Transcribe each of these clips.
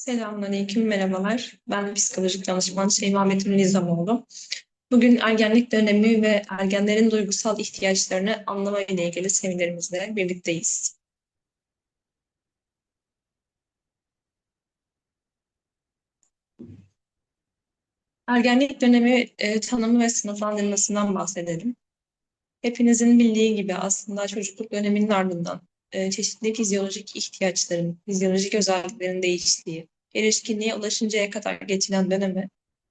Selamünaleyküm, merhabalar. Ben psikolojik danışman Şeyma Betül Nizamoğlu. Bugün ergenlik dönemi ve ergenlerin duygusal ihtiyaçlarını anlama ile ilgili seminerimizle birlikteyiz. Ergenlik dönemi e, tanımı ve sınıflandırmasından bahsedelim. Hepinizin bildiği gibi aslında çocukluk döneminin ardından e, çeşitli fizyolojik ihtiyaçların, fizyolojik özelliklerin değiştiği, erişkinliğe ulaşıncaya kadar geçilen dönemi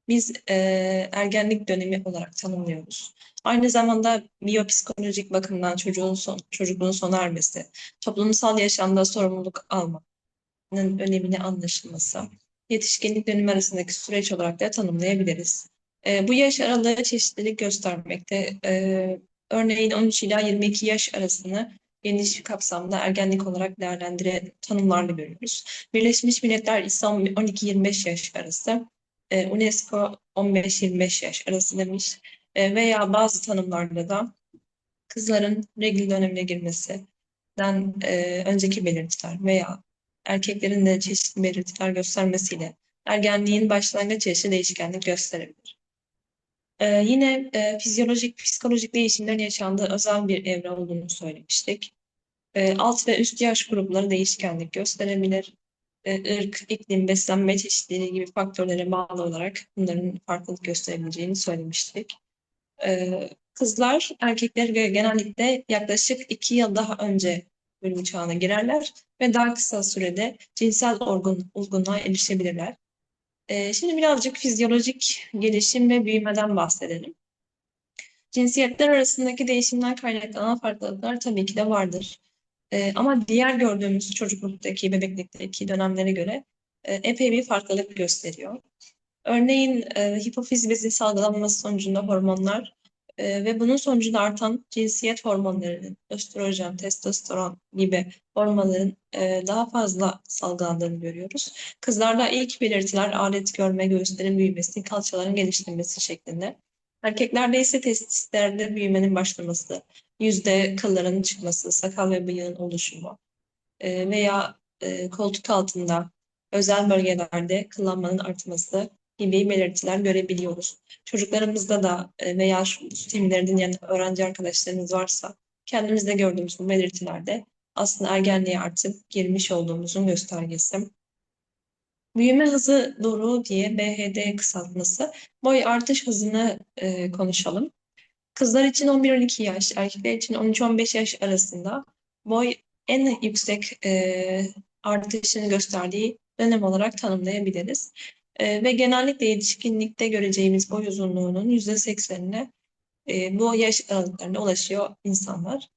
biz e, ergenlik dönemi olarak tanımlıyoruz. Aynı zamanda biyopsikolojik bakımdan çocuğun son, çocukluğun sona ermesi, toplumsal yaşamda sorumluluk almanın önemini anlaşılması, yetişkinlik dönemi arasındaki süreç olarak da tanımlayabiliriz. E, bu yaş aralığı çeşitlilik göstermekte. E, örneğin 13 ila 22 yaş arasını geniş kapsamda ergenlik olarak değerlendire tanımlarla görüyoruz. Birleşmiş Milletler ise 12-25 yaş arası, e, UNESCO 15-25 yaş arası demiş e, veya bazı tanımlarda da kızların regl dönemine girmesinden e, önceki belirtiler veya erkeklerin de çeşitli belirtiler göstermesiyle ergenliğin başlangıç yaşı değişkenlik gösterebilir. Ee, yine e, fizyolojik, psikolojik değişimlerin yaşandığı özel bir evre olduğunu söylemiştik. E, alt ve üst yaş grupları değişkenlik gösterebilir. E, ırk, iklim, beslenme çeşitliliği gibi faktörlere bağlı olarak bunların farklılık gösterebileceğini söylemiştik. E, kızlar erkeklere göre genellikle yaklaşık iki yıl daha önce bölüm çağına girerler ve daha kısa sürede cinsel orgun, olgunluğa erişebilirler. Ee, şimdi birazcık fizyolojik gelişim ve büyümeden bahsedelim. Cinsiyetler arasındaki değişimden kaynaklanan farklılıklar tabii ki de vardır. Ee, ama diğer gördüğümüz çocukluktaki, bebeklikteki dönemlere göre e, epey bir farklılık gösteriyor. Örneğin e, hipofiz bezi salgılanması sonucunda hormonlar e, ve bunun sonucunda artan cinsiyet hormonlarının, östrojen, testosteron gibi hormonların e, daha fazla salgılandığını görüyoruz. Kızlarda ilk belirtiler alet görme, göğüslerin büyümesi, kalçaların geliştirmesi şeklinde. Erkeklerde ise testislerde büyümenin başlaması, yüzde kılların çıkması, sakal ve bıyığın oluşumu e, veya e, koltuk altında özel bölgelerde kıllanmanın artması gibi belirtiler görebiliyoruz. Çocuklarımızda da e, veya şu semineri dinleyen öğrenci arkadaşlarımız varsa kendimizde gördüğümüz bu belirtilerde aslında ergenliğe artık girmiş olduğumuzun göstergesi. Büyüme hızı doğru diye BHD kısaltması. Boy artış hızını e, konuşalım. Kızlar için 11-12 yaş, erkekler için 13-15 yaş arasında boy en yüksek e, artışını gösterdiği dönem olarak tanımlayabiliriz. E, ve genellikle yetişkinlikte göreceğimiz boy uzunluğunun %80'ine e, bu yaş aralıklarına ulaşıyor insanlar.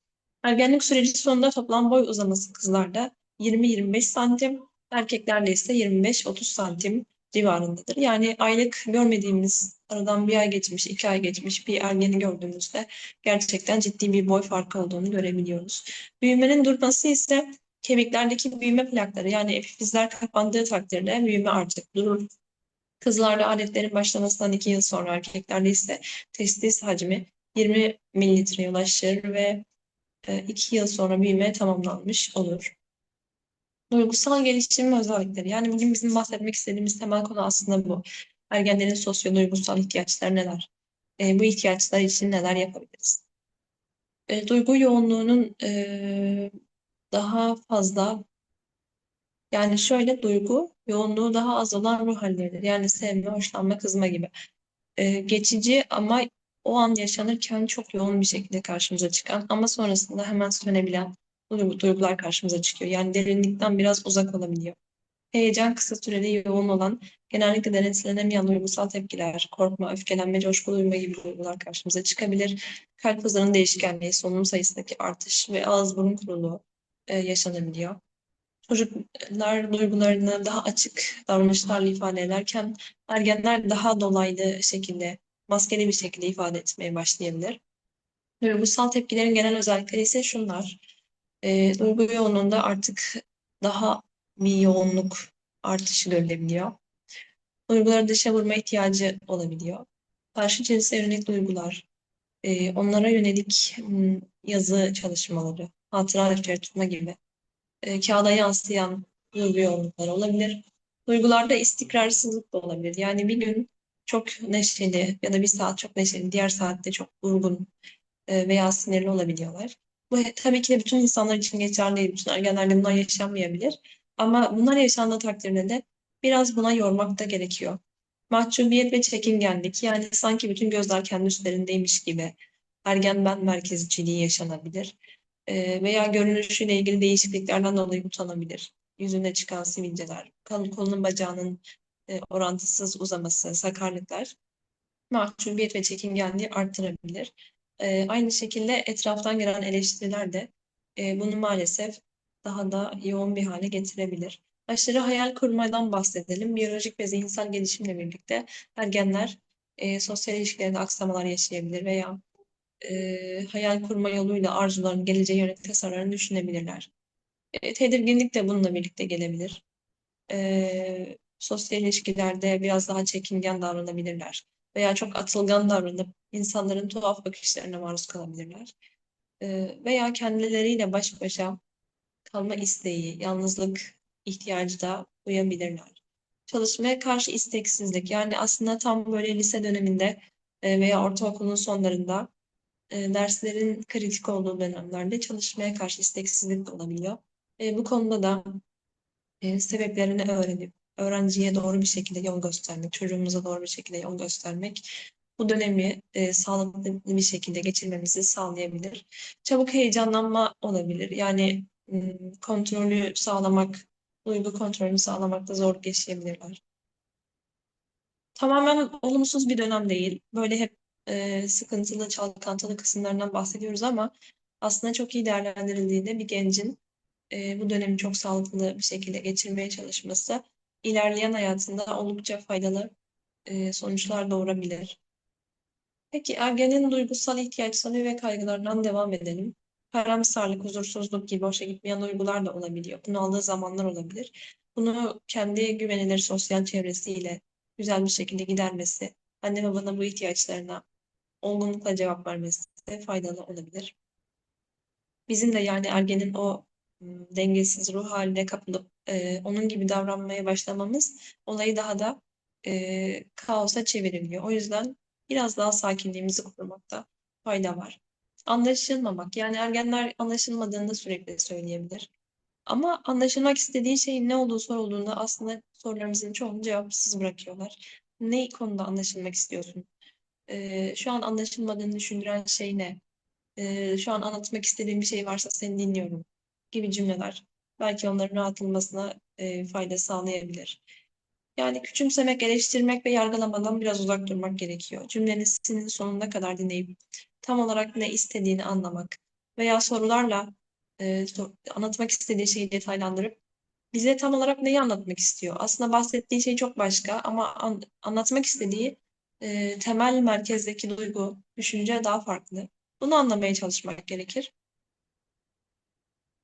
Ergenlik süreci sonunda toplam boy uzaması kızlarda 20-25 santim, erkeklerde ise 25-30 santim civarındadır. Yani aylık görmediğimiz, aradan bir ay geçmiş, iki ay geçmiş bir ergeni gördüğümüzde gerçekten ciddi bir boy farkı olduğunu görebiliyoruz. Büyümenin durması ise kemiklerdeki büyüme plakları yani epifizler kapandığı takdirde büyüme artık durur. Kızlarda aletlerin başlamasından iki yıl sonra erkeklerde ise testis hacmi 20 mililitreye ulaşır ve e, iki yıl sonra büyüme tamamlanmış olur. Duygusal gelişim özellikleri. Yani bugün bizim bahsetmek istediğimiz temel konu aslında bu. Ergenlerin sosyo-duygusal ihtiyaçları neler? E, bu ihtiyaçlar için neler yapabiliriz? E, duygu yoğunluğunun e, daha fazla yani şöyle duygu yoğunluğu daha az olan ruh halleridir. Yani sevme, hoşlanma, kızma gibi. Ee, geçici ama o an yaşanırken çok yoğun bir şekilde karşımıza çıkan ama sonrasında hemen sönebilen duygular karşımıza çıkıyor. Yani derinlikten biraz uzak olabiliyor. Heyecan kısa süreli yoğun olan, genellikle denetlenemeyen duygusal tepkiler, korkma, öfkelenme, coşku duyma gibi duygular karşımıza çıkabilir. Kalp hızının değişkenliği, solunum sayısındaki artış ve ağız burun kuruluğu e, yaşanabiliyor. Çocuklar duygularını daha açık davranışlarla ifade ederken ergenler daha dolaylı şekilde, maskeli bir şekilde ifade etmeye başlayabilir. Duygusal tepkilerin genel özellikleri ise şunlar. E, duygu yoğunluğunda artık daha bir yoğunluk artışı görülebiliyor. Duyguları dışa vurma ihtiyacı olabiliyor. Karşı cinse yönelik duygular, e, onlara yönelik yazı çalışmaları, hatıra defteri tutma gibi e, kağıda yansıyan duygu yoğunlukları olabilir. Duygularda istikrarsızlık da olabilir. Yani bir gün çok neşeli ya da bir saat çok neşeli, diğer saatte çok durgun e, veya sinirli olabiliyorlar. Bu tabii ki de bütün insanlar için geçerli değil. Bütün ergenlerde bunlar yaşanmayabilir. Ama bunlar yaşandığı takdirde de biraz buna yormak da gerekiyor. Mahcubiyet ve çekingenlik yani sanki bütün gözler kendi üstlerindeymiş gibi ergen ben merkezciliği yaşanabilir. E, veya görünüşüyle ilgili değişikliklerden dolayı utanabilir. Yüzüne çıkan sivilceler, kol- kolunun bacağının e, orantısız uzaması, sakarlıklar mahcubiyet ve çekingenliği arttırabilir. E, aynı şekilde etraftan gelen eleştiriler de e, bunu maalesef daha da yoğun bir hale getirebilir. Aşırı hayal kurmadan bahsedelim. Biyolojik ve zihinsel gelişimle birlikte ergenler e, sosyal ilişkilerinde aksamalar yaşayabilir veya e, hayal kurma yoluyla arzularını, geleceğe yönelik tasarlarını düşünebilirler. E, tedirginlik de bununla birlikte gelebilir. E, sosyal ilişkilerde biraz daha çekingen davranabilirler veya çok atılgan davranıp insanların tuhaf bakışlarına maruz kalabilirler. E, veya kendileriyle baş başa kalma isteği, yalnızlık ihtiyacı da duyabilirler. Çalışmaya karşı isteksizlik yani aslında tam böyle lise döneminde veya ortaokulun sonlarında e, derslerin kritik olduğu dönemlerde çalışmaya karşı isteksizlik olabiliyor. E, bu konuda da e, sebeplerini öğrenip öğrenciye doğru bir şekilde yol göstermek, çocuğumuza doğru bir şekilde yol göstermek bu dönemi e, sağlıklı bir şekilde geçirmemizi sağlayabilir. Çabuk heyecanlanma olabilir. Yani kontrolü sağlamak, duygu kontrolünü sağlamakta zorluk yaşayabilirler. Tamamen olumsuz bir dönem değil. Böyle hep e, sıkıntılı, çalkantılı kısımlarından bahsediyoruz ama aslında çok iyi değerlendirildiğinde bir gencin e, bu dönemi çok sağlıklı bir şekilde geçirmeye çalışması ilerleyen hayatında oldukça faydalı e, sonuçlar doğurabilir. Peki ergenin duygusal ihtiyaçları ve kaygılarından devam edelim. Karamsarlık, huzursuzluk gibi hoşa gitmeyen duygular da olabiliyor. Bunu aldığı zamanlar olabilir. Bunu kendi güvenilir sosyal çevresiyle güzel bir şekilde gidermesi, anne babanın bu ihtiyaçlarına olgunlukla cevap vermesi de faydalı olabilir. Bizim de yani ergenin o dengesiz ruh haline kapılıp e, onun gibi davranmaya başlamamız olayı daha da e, kaosa çevirebiliyor. O yüzden biraz daha sakinliğimizi korumakta fayda var. Anlaşılmamak yani ergenler anlaşılmadığını sürekli söyleyebilir. Ama anlaşılmak istediği şeyin ne olduğu sorulduğunda aslında sorularımızın çoğunu cevapsız bırakıyorlar. Ne konuda anlaşılmak istiyorsun? E, şu an anlaşılmadığını düşündüren şey ne? Ee, şu an anlatmak istediğim bir şey varsa seni dinliyorum gibi cümleler belki onların rahatlamasına e, fayda sağlayabilir. Yani küçümsemek, eleştirmek ve yargılamadan biraz uzak durmak gerekiyor. Cümlenizin sonuna kadar dinleyip tam olarak ne istediğini anlamak veya sorularla e, sor- anlatmak istediği şeyi detaylandırıp bize tam olarak neyi anlatmak istiyor? Aslında bahsettiği şey çok başka ama an- anlatmak istediği e, temel merkezdeki duygu, düşünce daha farklı. Bunu anlamaya çalışmak gerekir.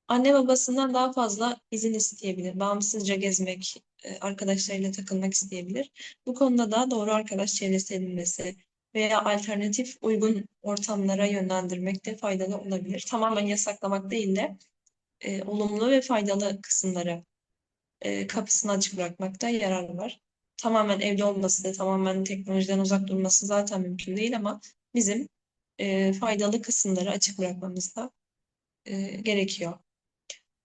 Anne babasından daha fazla izin isteyebilir. Bağımsızca gezmek, e, arkadaşlarıyla takılmak isteyebilir. Bu konuda da doğru arkadaş çevresi edinmesi veya alternatif uygun ortamlara yönlendirmek de faydalı olabilir. Tamamen yasaklamak değil de e, olumlu ve faydalı kısımları e, kapısını açık bırakmakta yarar var. Tamamen evde olması da tamamen teknolojiden uzak durması zaten mümkün değil ama bizim e, faydalı kısımları açık bırakmamız da e, gerekiyor.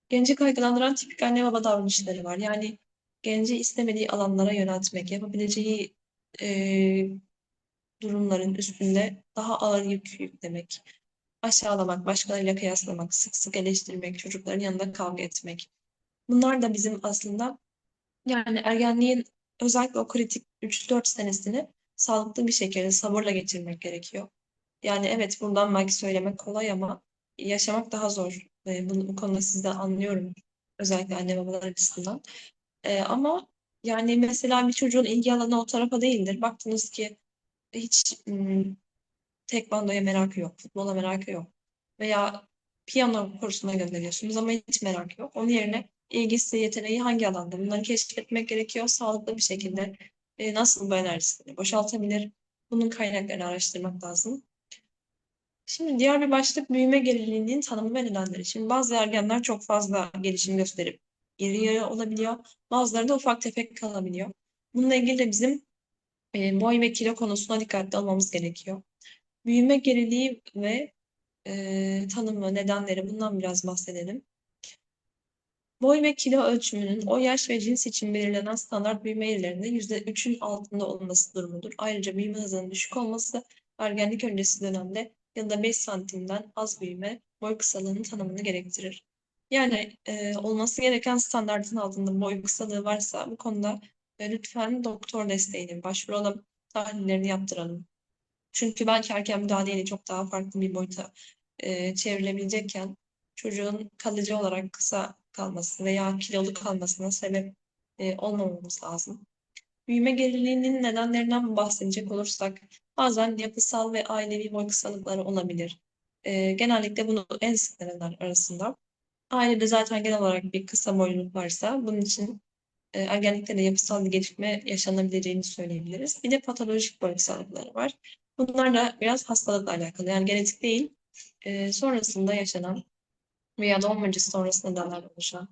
Genci kaygılandıran tipik anne baba davranışları var. Yani genci istemediği alanlara yöneltmek, yapabileceği e, durumların üstünde daha ağır yük yüklemek, aşağılamak, başkalarıyla kıyaslamak, sık sık eleştirmek, çocukların yanında kavga etmek. Bunlar da bizim aslında yani ergenliğin özellikle o kritik 3-4 senesini sağlıklı bir şekilde sabırla geçirmek gerekiyor. Yani evet buradan belki söylemek kolay ama yaşamak daha zor. Ve bunu, bu konuda sizden anlıyorum. Özellikle anne babalar açısından. Ee, ama yani mesela bir çocuğun ilgi alanı o tarafa değildir. Baktınız ki hiç ım, tekvandoya merakı yok, futbola merakı yok. Veya piyano kursuna gönderiyorsunuz ama hiç merakı yok. Onun yerine ilgisi, yeteneği hangi alanda? Bunları keşfetmek gerekiyor. Sağlıklı bir şekilde e, nasıl bu enerjisini boşaltabilir? Bunun kaynaklarını araştırmak lazım. Şimdi diğer bir başlık büyüme gerililiğinin tanımı ve nedenleri. Şimdi bazı ergenler çok fazla gelişim gösterip iri yarı olabiliyor. Bazıları da ufak tefek kalabiliyor. Bununla ilgili de bizim e, boy ve kilo konusuna dikkatli olmamız gerekiyor. Büyüme geriliği ve e, tanımı, nedenleri bundan biraz bahsedelim. Boy ve kilo ölçümünün o yaş ve cins için belirlenen standart büyüme eğrilerinde %3'ün altında olması durumudur. Ayrıca büyüme hızının düşük olması ergenlik öncesi dönemde yılda 5 santimden az büyüme boy kısalığının tanımını gerektirir. Yani e, olması gereken standartın altında boy kısalığı varsa bu konuda e, lütfen doktor desteğine başvuralım, tahlillerini yaptıralım. Çünkü belki erken müdahaleyle çok daha farklı bir boyuta e, çevrilebilecekken çocuğun kalıcı olarak kısa kalması veya kilolu kalmasına sebep e, olmamamız lazım. Büyüme geriliğinin nedenlerinden bahsedecek olursak bazen yapısal ve ailevi boy kısalıkları olabilir. E, genellikle bunu en sık nedenler arasında. Ailede zaten genel olarak bir kısa boyluluk varsa bunun için e, ergenlikte de yapısal bir gelişme yaşanabileceğini söyleyebiliriz. Bir de patolojik boy kısalıkları var. Bunlar da biraz hastalıkla alakalı. Yani genetik değil, e, sonrasında yaşanan veya doğum öncesi sonrası nedenlerle oluşan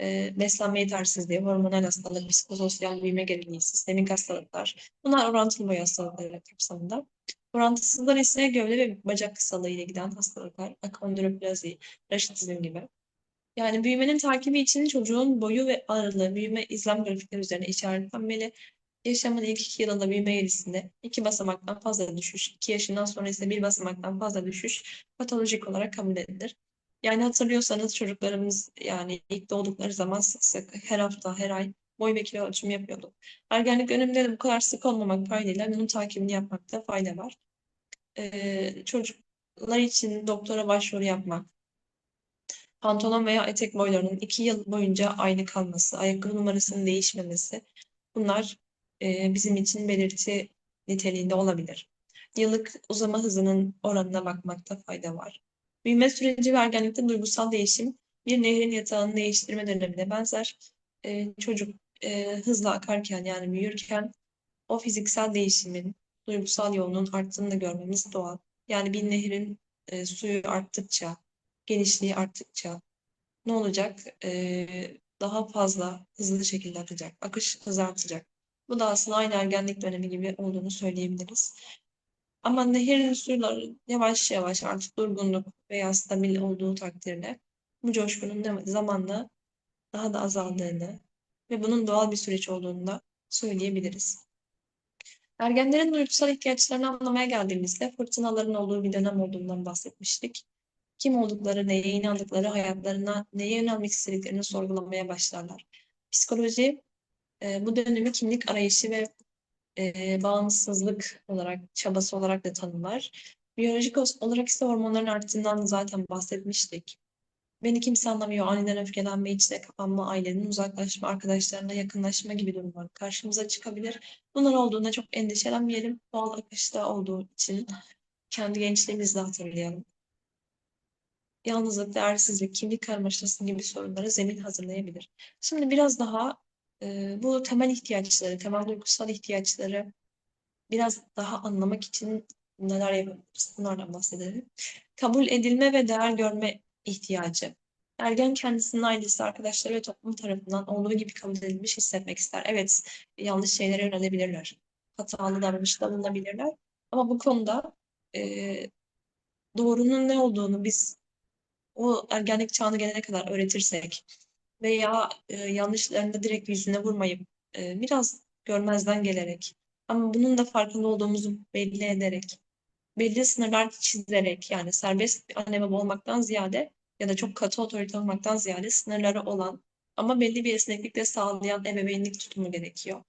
e, beslenme yetersizliği, hormonal hastalık, psikososyal büyüme geriliği, sistemik hastalıklar. Bunlar orantılı boy hastalıkları kapsamında. Orantısızlar ise gövde ve bacak kısalığı ile giden hastalıklar, akondroplazi, raşitizm gibi. Yani büyümenin takibi için çocuğun boyu ve ağırlığı büyüme izlem grafikleri üzerine işaretlenmeli. Yaşamın ilk iki yılında büyüme eğrisinde iki basamaktan fazla düşüş, iki yaşından sonra ise bir basamaktan fazla düşüş patolojik olarak kabul edilir. Yani hatırlıyorsanız çocuklarımız yani ilk doğdukları zaman sık sık her hafta, her ay boy ve kilo ölçümü yapıyorduk. Ergenlik döneminde de bu kadar sık olmamak kaydıyla bunun takibini yapmakta fayda var. Ee, çocuklar için doktora başvuru yapmak, pantolon veya etek boylarının iki yıl boyunca aynı kalması, ayakkabı numarasının değişmemesi bunlar e, bizim için belirti niteliğinde olabilir. Yıllık uzama hızının oranına bakmakta fayda var. Büyüme süreci ve ergenlikte duygusal değişim bir nehrin yatağını değiştirme dönemine benzer. E, çocuk e, hızla akarken yani büyürken o fiziksel değişimin, duygusal yoğunluğun arttığını da görmemiz doğal. Yani bir nehrin e, suyu arttıkça, genişliği arttıkça ne olacak? E, daha fazla hızlı şekilde akacak. Akış hızı artacak. Bu da aslında aynı ergenlik dönemi gibi olduğunu söyleyebiliriz. Ama nehirin suları yavaş yavaş artık durgunluk veya stabil olduğu takdirde bu coşkunun zamanla daha da azaldığını ve bunun doğal bir süreç olduğunu da söyleyebiliriz. Ergenlerin duygusal ihtiyaçlarını anlamaya geldiğimizde fırtınaların olduğu bir dönem olduğundan bahsetmiştik. Kim oldukları, neye inandıkları, hayatlarına neye yönelmek istediklerini sorgulamaya başlarlar. Psikoloji bu dönemi kimlik arayışı ve e, bağımsızlık olarak, çabası olarak da tanımlar. Biyolojik olarak ise hormonların arttığından zaten bahsetmiştik. Beni kimse anlamıyor, aniden öfkelenme, içine kapanma, ailenin uzaklaşma, arkadaşlarına yakınlaşma gibi durumlar karşımıza çıkabilir. Bunlar olduğunda çok endişelenmeyelim. Doğal akışta olduğu için kendi gençliğimizde hatırlayalım. Yalnızlık, değersizlik, kimlik karmaşası gibi sorunlara zemin hazırlayabilir. Şimdi biraz daha e, bu temel ihtiyaçları, temel duygusal ihtiyaçları biraz daha anlamak için neler yapabiliriz? Bunlardan bahsedelim. Kabul edilme ve değer görme ihtiyacı. Ergen kendisinin ailesi, arkadaşları ve toplum tarafından olduğu gibi kabul edilmiş hissetmek ister. Evet, yanlış şeylere yönelebilirler. Hatalı davranışta bulunabilirler. Ama bu konuda e, doğrunun ne olduğunu biz o ergenlik çağına gelene kadar öğretirsek veya e, yanlışlarını direkt yüzüne vurmayıp e, biraz görmezden gelerek ama bunun da farkında olduğumuzu belli ederek belli sınırlar çizerek yani serbest bir anne baba olmaktan ziyade ya da çok katı otorite olmaktan ziyade sınırları olan ama belli bir esneklik de sağlayan ebeveynlik tutumu gerekiyor.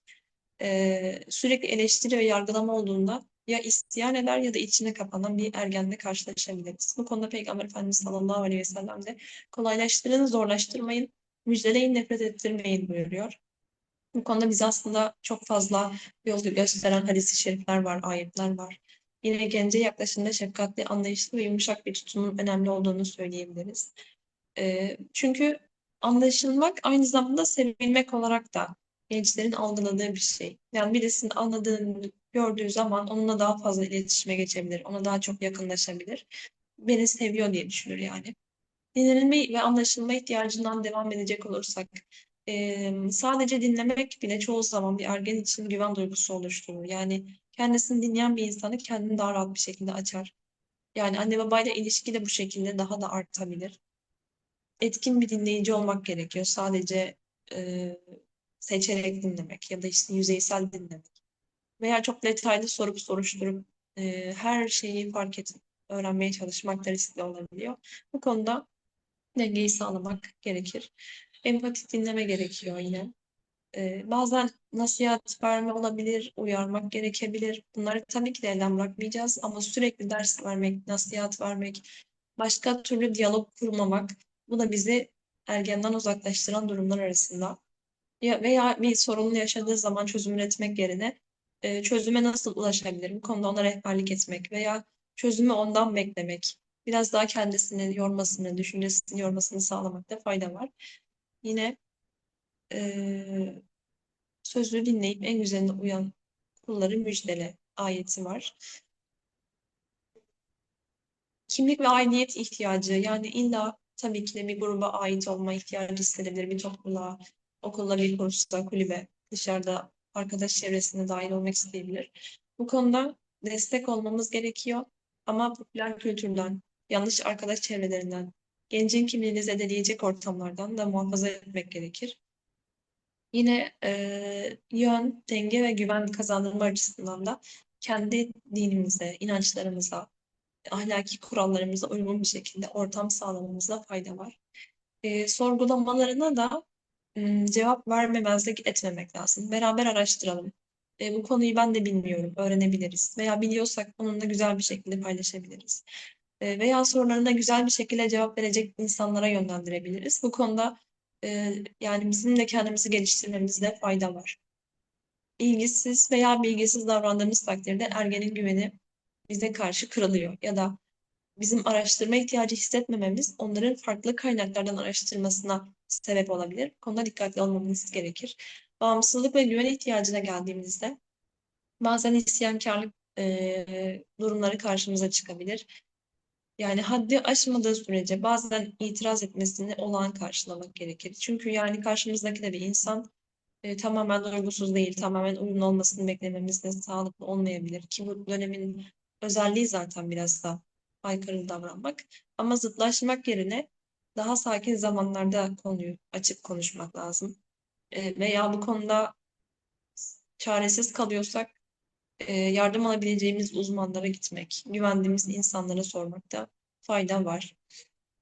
Ee, sürekli eleştiri ve yargılama olduğunda ya isyan eder ya da içine kapanan bir ergenle karşılaşabiliriz. Bu konuda Peygamber Efendimiz sallallahu aleyhi ve sellem de kolaylaştırın, zorlaştırmayın, müjdeleyin, nefret ettirmeyin buyuruyor. Bu konuda bize aslında çok fazla yol gösteren hadis-i şerifler var, ayetler var. Yine gence yaklaşımda şefkatli, anlayışlı ve yumuşak bir tutumun önemli olduğunu söyleyebiliriz. E, çünkü anlaşılmak aynı zamanda sevilmek olarak da gençlerin algıladığı bir şey. Yani birisinin anladığını gördüğü zaman onunla daha fazla iletişime geçebilir, ona daha çok yakınlaşabilir. Beni seviyor diye düşünür yani. Dinlenilme ve anlaşılma ihtiyacından devam edecek olursak, e, sadece dinlemek bile çoğu zaman bir ergen için güven duygusu oluşturur. Yani kendisini dinleyen bir insanı kendini daha rahat bir şekilde açar. Yani anne babayla ilişki de bu şekilde daha da artabilir. Etkin bir dinleyici olmak gerekiyor. Sadece e, seçerek dinlemek ya da işte yüzeysel dinlemek. Veya çok detaylı sorup soruşturup e, her şeyi fark edip öğrenmeye çalışmak da riskli olabiliyor. Bu konuda dengeyi sağlamak gerekir. Empatik dinleme gerekiyor yine. Ee, bazen nasihat verme olabilir, uyarmak gerekebilir. Bunları tabii ki de elden bırakmayacağız ama sürekli ders vermek, nasihat vermek, başka türlü diyalog kurmamak, bu da bizi ergenden uzaklaştıran durumlar arasında. Ya veya bir sorununu yaşadığı zaman çözüm üretmek yerine e, çözüme nasıl ulaşabilirim? Konuda ona rehberlik etmek veya çözümü ondan beklemek. Biraz daha kendisini yormasını, düşüncesini yormasını sağlamakta fayda var. Yine e, sözü dinleyip en güzeline uyan kulları müjdele ayeti var. Kimlik ve aidiyet ihtiyacı yani illa tabii ki de bir gruba ait olma ihtiyacı hissedebilir. Bir topluluğa, okulda bir kursa, kulübe, dışarıda arkadaş çevresine dahil olmak isteyebilir. Bu konuda destek olmamız gerekiyor ama popüler kültürden, yanlış arkadaş çevrelerinden, gencin kimliğini zedeleyecek ortamlardan da muhafaza etmek gerekir. Yine e, yön, denge ve güven kazandırma açısından da kendi dinimize, inançlarımıza, ahlaki kurallarımıza uygun bir şekilde ortam sağlamamızda fayda var. E, sorgulamalarına da m, cevap vermemezlik etmemek lazım. Beraber araştıralım. E, bu konuyu ben de bilmiyorum, öğrenebiliriz. Veya biliyorsak onunla güzel bir şekilde paylaşabiliriz. Veya sorularına güzel bir şekilde cevap verecek insanlara yönlendirebiliriz. Bu konuda e, yani bizim de kendimizi geliştirmemizde fayda var. İlgisiz veya bilgisiz davrandığımız takdirde ergenin güveni bize karşı kırılıyor ya da bizim araştırma ihtiyacı hissetmememiz onların farklı kaynaklardan araştırmasına sebep olabilir. Konuda dikkatli olmamız gerekir. Bağımsızlık ve güven ihtiyacına geldiğimizde bazen isyankarlık e, durumları karşımıza çıkabilir. Yani haddi aşmadığı sürece bazen itiraz etmesini olağan karşılamak gerekir. Çünkü yani karşımızdaki de bir insan e, tamamen duygusuz değil, tamamen uyumlu olmasını beklememiz de sağlıklı olmayabilir. Ki bu dönemin özelliği zaten biraz da aykırı davranmak. Ama zıtlaşmak yerine daha sakin zamanlarda konuyu açıp konuşmak lazım. E, veya bu konuda çaresiz kalıyorsak yardım alabileceğimiz uzmanlara gitmek, güvendiğimiz insanlara sormakta fayda var.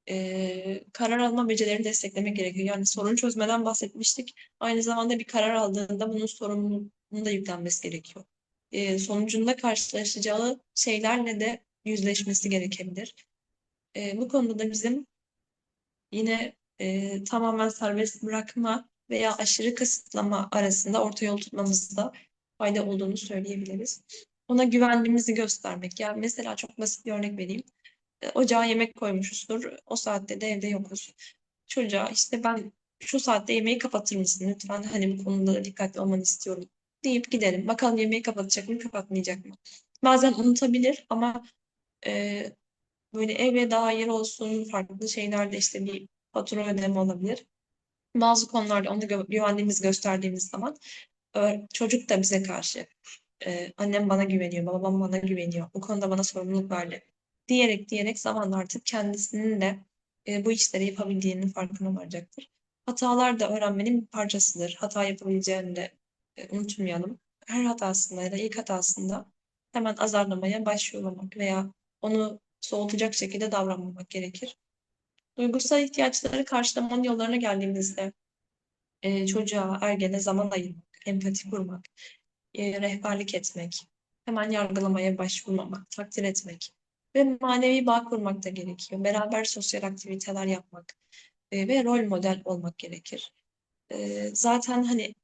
E, karar alma becerilerini desteklemek gerekiyor. Yani sorun çözmeden bahsetmiştik. Aynı zamanda bir karar aldığında bunun sorumluluğunu da yüklenmesi gerekiyor. E, sonucunda karşılaşacağı şeylerle de yüzleşmesi gerekebilir. E, bu konuda da bizim yine e, tamamen serbest bırakma veya aşırı kısıtlama arasında orta yol tutmamızda fayda olduğunu söyleyebiliriz. Ona güvendiğimizi göstermek. Yani mesela çok basit bir örnek vereyim. E, Ocağa yemek koymuşuzdur. O saatte de evde yokuz. Çocuğa işte ben şu saatte yemeği kapatır mısın lütfen? Hani bu konuda dikkatli olmanı istiyorum deyip gidelim. Bakalım yemeği kapatacak mı, kapatmayacak mı? Bazen unutabilir ama e, böyle eve dair olsun, farklı şeylerde işte bir fatura ödeme olabilir. Bazı konularda onu gö güvendiğimiz gösterdiğimiz zaman çocuk da bize karşı e, annem bana güveniyor, babam bana güveniyor, bu konuda bana sorumluluk verdi diyerek diyerek zamanla artık kendisinin de e, bu işleri yapabildiğinin farkına varacaktır. Hatalar da öğrenmenin bir parçasıdır. Hata yapabileceğini de e, unutmayalım. Her hatasında ya da ilk hatasında hemen azarlamaya başvurmamak veya onu soğutacak şekilde davranmamak gerekir. Duygusal ihtiyaçları karşılamanın yollarına geldiğimizde e, çocuğa, ergene zaman ayırmak, empati kurmak, e, rehberlik etmek, hemen yargılamaya başvurmamak, takdir etmek ve manevi bağ kurmak da gerekiyor. Beraber sosyal aktiviteler yapmak e, ve rol model olmak gerekir. E, zaten hani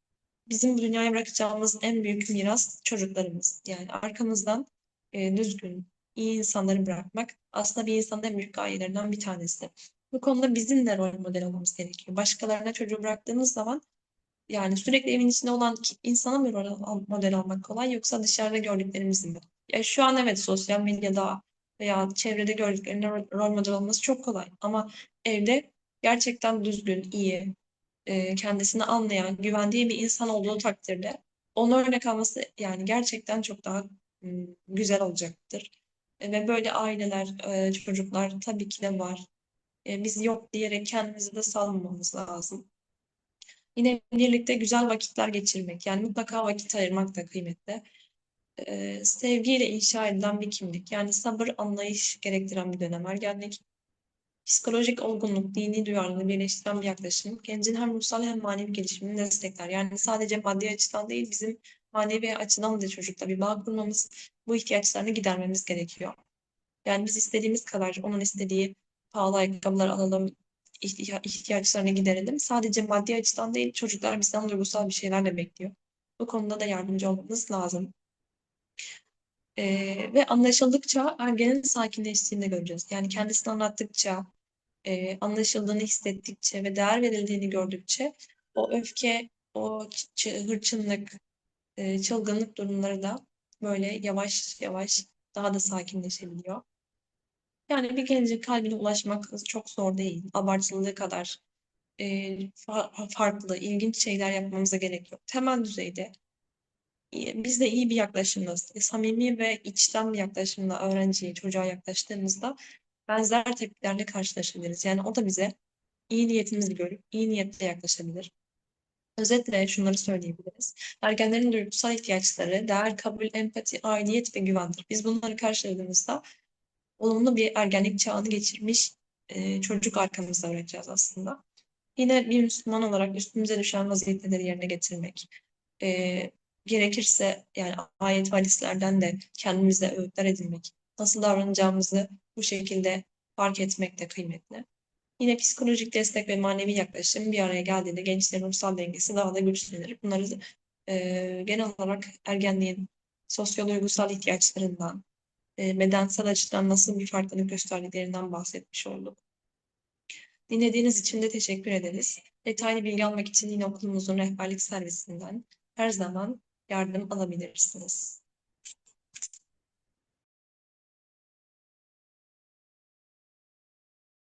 bizim bu dünyaya bırakacağımız en büyük miras çocuklarımız. Yani arkamızdan e, düzgün, iyi insanları bırakmak aslında bir insanın en büyük gayelerinden bir tanesi. Bu konuda bizim de rol model olmamız gerekiyor. Başkalarına çocuğu bıraktığımız zaman yani sürekli evin içinde olan insana mı rol model almak kolay yoksa dışarıda gördüklerimiz mi? Ya şu an evet sosyal medyada veya çevrede gördüklerinde rol, model olması çok kolay. Ama evde gerçekten düzgün, iyi, e, kendisini anlayan, güvendiği bir insan olduğu takdirde ona örnek alması yani gerçekten çok daha güzel olacaktır. E, ve böyle aileler, e, çocuklar tabii ki de var. Biz yok diyerek kendimizi de salmamamız lazım. Yine birlikte güzel vakitler geçirmek, yani mutlaka vakit ayırmak da kıymetli. E, sevgiyle inşa edilen bir kimlik, yani sabır, anlayış gerektiren bir dönem ergenlik. Psikolojik olgunluk, dini duyarlılığı birleştiren bir yaklaşım, gencin hem ruhsal hem manevi gelişimini destekler. Yani sadece maddi açıdan değil, bizim manevi açıdan da çocukla bir bağ kurmamız, bu ihtiyaçlarını gidermemiz gerekiyor. Yani biz istediğimiz kadar onun istediği pahalı ayakkabılar alalım, ihtiyaçlarını giderelim. Sadece maddi açıdan değil, çocuklar bizden duygusal bir şeyler de bekliyor. Bu konuda da yardımcı olmamız lazım. Ee, ve anlaşıldıkça ergenin sakinleştiğini de göreceğiz. Yani kendisini anlattıkça, e, anlaşıldığını hissettikçe ve değer verildiğini gördükçe o öfke, o hırçınlık, e, çılgınlık durumları da böyle yavaş yavaş daha da sakinleşebiliyor. Yani bir gencin kalbine ulaşmak çok zor değil. Abartıldığı kadar e, fa- farklı, ilginç şeyler yapmamıza gerek yok. Temel düzeyde iyi- biz de iyi bir yaklaşımla, samimi ve içten bir yaklaşımla öğrenciye, çocuğa yaklaştığımızda benzer tepkilerle karşılaşabiliriz. Yani o da bize iyi niyetimizi görüp iyi niyetle yaklaşabilir. Özetle şunları söyleyebiliriz. Ergenlerin duygusal ihtiyaçları değer, kabul, empati, aidiyet ve güvendir. Biz bunları karşıladığımızda olumlu bir ergenlik çağını geçirmiş e, çocuk arkamızda öğreteceğiz aslında. Yine bir Müslüman olarak üstümüze düşen vazifeleri yerine getirmek. E, gerekirse yani ayet ve hadislerden de kendimize öğütler edinmek. Nasıl davranacağımızı bu şekilde fark etmek de kıymetli. Yine psikolojik destek ve manevi yaklaşım bir araya geldiğinde gençlerin ruhsal dengesi daha da güçlenir. Bunları e, genel olarak ergenliğin sosyo-duygusal ihtiyaçlarından, e, bedensel açıdan nasıl bir farklılık gösterdiklerinden bahsetmiş olduk. Dinlediğiniz için de teşekkür ederiz. Detaylı bilgi almak için yine okulumuzun rehberlik servisinden her zaman yardım alabilirsiniz.